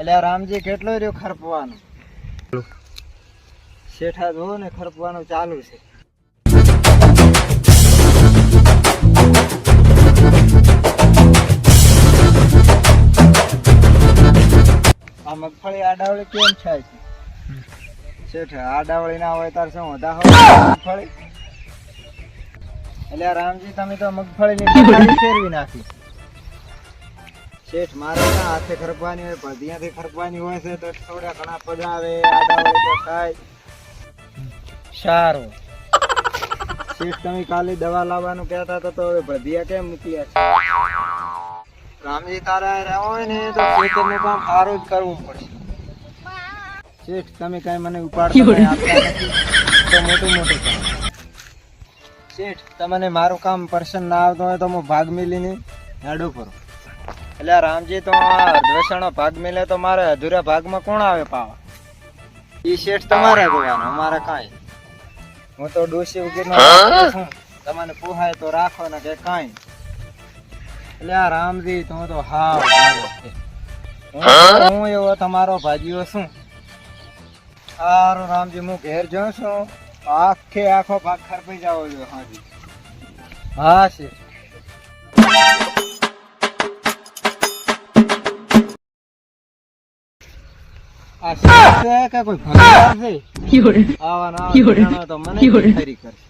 એટલે રામજી કેટલો રહ્યો ખરપવાનો? શેઠા જોવો ને ખરપવાનું ચાલુ છે. મગફળી આડાવળી કેમ થાય છે? શેઠ આડાવળી ના હોય તાર શું વધા હોય મગફળી? એટલે રામજી તમે તો મગફળીની ટકારી ફેરવી નાખી. શેઠ મારે ના હાથે ખરપવાની હોય પધિયાથી ખરપવાની હોય છે તો થોડા ઘણા પડાવે આડાવળી તો થાય. સારું. શેઠ તમે કાલે દવા લાવવાનું કહેતા હતા તો હવે ભધિયા કેમ મૂક્યા છે? રામજી તારા રહેવો હોય ને તો ખેતરનું કામ સારું જ કરવું પડશે. શેઠ તમે કઈ મને ઉપાડતા તો મોટું મોટું કામ શેઠ તમને મારું કામ પર્સન ના આવતો હોય તો હું ભાગ મિલીને હેડો કરો એટલે આ રામજી તો આ ભાગ મિલે તો મારે અધૂરા ભાગમાં કોણ આવે પાવા? એ શેઠ તમારે જોવાનો અમારે કાંઈ હું તો ડોસી વગેરે છું. તમને પોહાય તો રાખો ને કે કાંઈ એટલે આ રામજી તું તો હા હું? હું એવો તમારો ભાજીઓ શું સારું રામજી હું ઘેર જાઉં છું. આખે આખો ભાગ ખરપાઈ જાવ છો હાજી. હા છે. આ શું છે કે કોઈ ભગવાન છે? આવા ના તો મને ખરી કરશે.